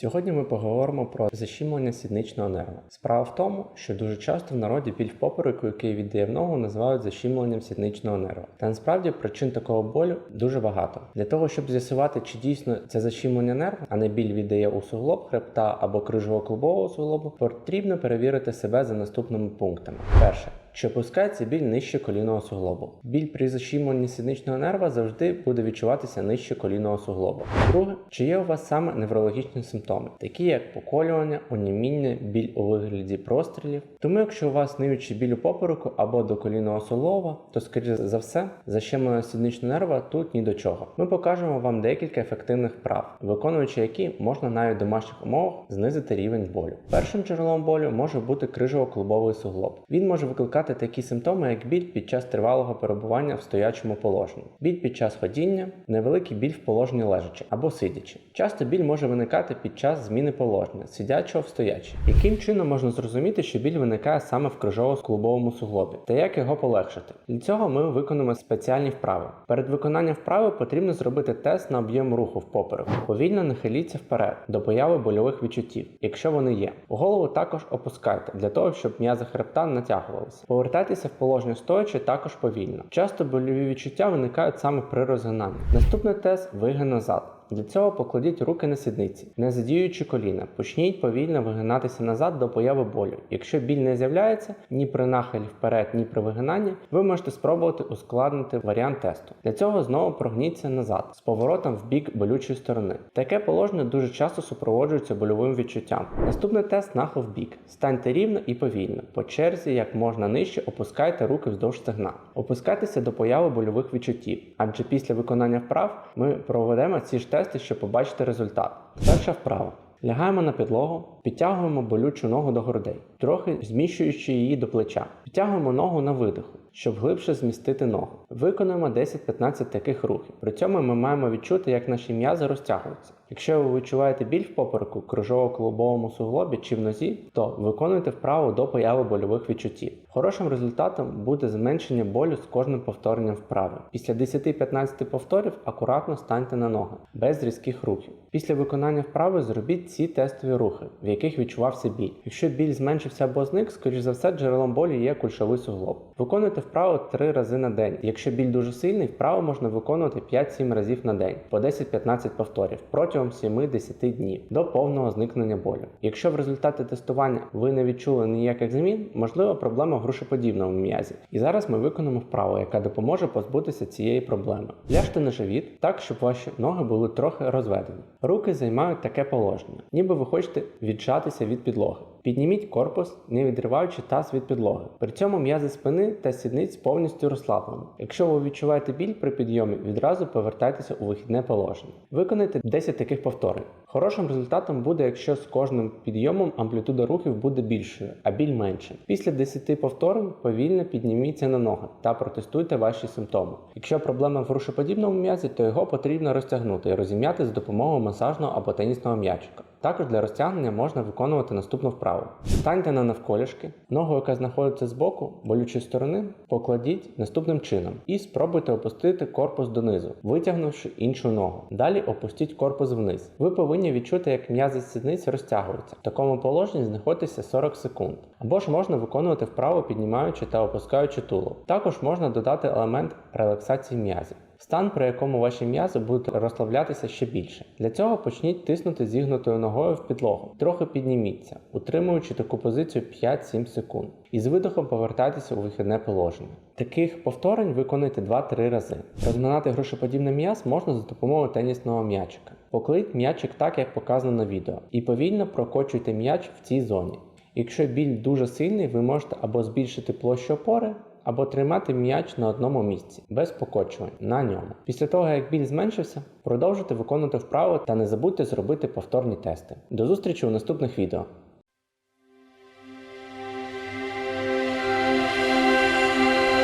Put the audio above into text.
Сьогодні ми поговоримо про защімлення сідничного нерва. Справа в тому, що дуже часто в народі біль в попереку, який віддає в ногу, називають защімленням сідничного нерва. Та насправді причин такого болю дуже багато. Для того, щоб з'ясувати, чи дійсно це защімлення нерва, а не біль віддає у суглоб хребта або крижово-клубового суглобу, потрібно перевірити себе за наступними пунктами. Перше. Чи опускається біль нижче колінного суглобу? Біль при защімленні сідничного нерва завжди буде відчуватися нижче колінного суглобу. Друге, чи є у вас саме неврологічні симптоми, такі як поколювання, оніміння, біль у вигляді прострілів. Тому, якщо у вас ниючий біль у попереку або до колінного суглоба, то скоріше за все, защемлення сідничного нерва тут ні до чого. Ми покажемо вам декілька ефективних вправ, виконуючи які можна навіть в домашніх умовах знизити рівень болю. Першим джерелом болю може бути крижово-клубовий суглоб. Він може викликати такі симптоми, як біль під час тривалого перебування в стоячому положенні, біль під час ходіння, невеликий біль в положенні лежачи або сидячи. Часто біль може виникати під час зміни положення, сидячого в стоячий. Яким чином можна зрозуміти, що біль виникає саме в крижово-клубовому суглобі, та як його полегшити? Для цього ми виконуємо спеціальні вправи. Перед виконанням вправи потрібно зробити тест на об'єм руху в попереку. Повільно нахиліться вперед до появи больових відчуттів, якщо вони є. Голову також опускайте для того, щоб м'язи хребта натягувалися. Повертайтеся в положення стоячи також повільно. Часто больові відчуття виникають саме при розгинанні. Наступний тест вигин назад. Для цього покладіть руки на сідниці, не задіюючи коліна. Почніть повільно вигинатися назад до появи болю. Якщо біль не з'являється ні при нахилі вперед, ні при вигинанні, ви можете спробувати ускладнити варіант тесту. Для цього знову прогніться назад з поворотом в бік болючої сторони. Таке положення дуже часто супроводжується больовим відчуттям. Наступний тест нахил в бік. Станьте рівно і повільно. По черзі, як можна нижче, опускайте руки вздовж стегна. Опускайтеся до появи больових відчуттів, адже після виконання вправ ми проведемо ці ж тести, щоб побачити результат. Перша вправа. Лягаємо на підлогу, підтягуємо болючу ногу до грудей, трохи зміщуючи її до плеча. Підтягуємо ногу на видиху, щоб глибше змістити ногу. Виконуємо 10-15 таких рухів. При цьому ми маємо відчути, як наші м'язи розтягуються. Якщо ви відчуваєте біль в попереку, крижово-клубовому суглобі чи в нозі, то виконуйте вправу до появи больових відчуттів. Хорошим результатом буде зменшення болю з кожним повторенням вправи. Після 10-15 повторів акуратно станьте на ноги, без різких рухів. Після виконання вправи зробіть ці тестові рухи, в яких відчувався біль. Якщо біль зменшився або зник, скоріш за все, джерелом болю є кульшовий суглоб. Виконуйте вправу 3 рази на день. Якщо біль дуже сильний, вправу можна виконувати 5-7 разів на день по 10-15 повторів протягом 7-10 днів до повного зникнення болю. Якщо в результаті тестування ви не відчули ніяких змін, можливо проблема в грушеподібному м'язі. І зараз ми виконуємо вправу, яка допоможе позбутися цієї проблеми. Ляжте на живіт так, щоб ваші ноги були трохи розведені. Руки займають таке положення, ніби ви хочете віджатися від підлоги. Підніміть корпус, не відриваючи таз від підлоги. При цьому м'язи спини та сідниць повністю розслаблені. Якщо ви відчуваєте біль при підйомі, відразу повертайтеся у вихідне положення. Виконайте 10 таких повторень. Хорошим результатом буде, якщо з кожним підйомом амплітуда рухів буде більшою, а біль менше. Після 10 повторень повільно підніміться на ноги та протестуйте ваші симптоми. Якщо проблема в рушоподібному м'язі, то його потрібно розтягнути і розім'яти з допомогою масажного або тенісного м'ячика. Також для розтягнення можна виконувати наступну вправу. Станьте на навколішки, ногу, яка знаходиться збоку, болючої сторони, покладіть наступним чином і спробуйте опустити корпус донизу, витягнувши іншу ногу. Далі опустіть корпус вниз. Ви повинні відчути, як м'язи сідниць розтягуються. В такому положенні знаходьтеся 40 секунд. Або ж можна виконувати вправу, піднімаючи та опускаючи тулуб. Також можна додати елемент релаксації м'язів. Стан, при якому ваші м'язи будуть розслаблятися ще більше. Для цього почніть тиснути зігнутою ногою в підлогу. Трохи підніміться, утримуючи таку позицію 5-7 секунд. І з видохом повертайтеся у вихідне положення. Таких повторень виконуйте 2-3 рази. Розминати грошоподібний м'яз можна за допомогою тенісного м'ячика. Покладіть м'ячик так, як показано на відео, і повільно прокочуйте м'яч в цій зоні. Якщо біль дуже сильний, ви можете або збільшити площу опори, або тримати м'яч на одному місці, без покочувань на ньому. Після того, як біль зменшився, продовжуйте виконувати вправу та не забудьте зробити повторні тести. До зустрічі у наступних відео.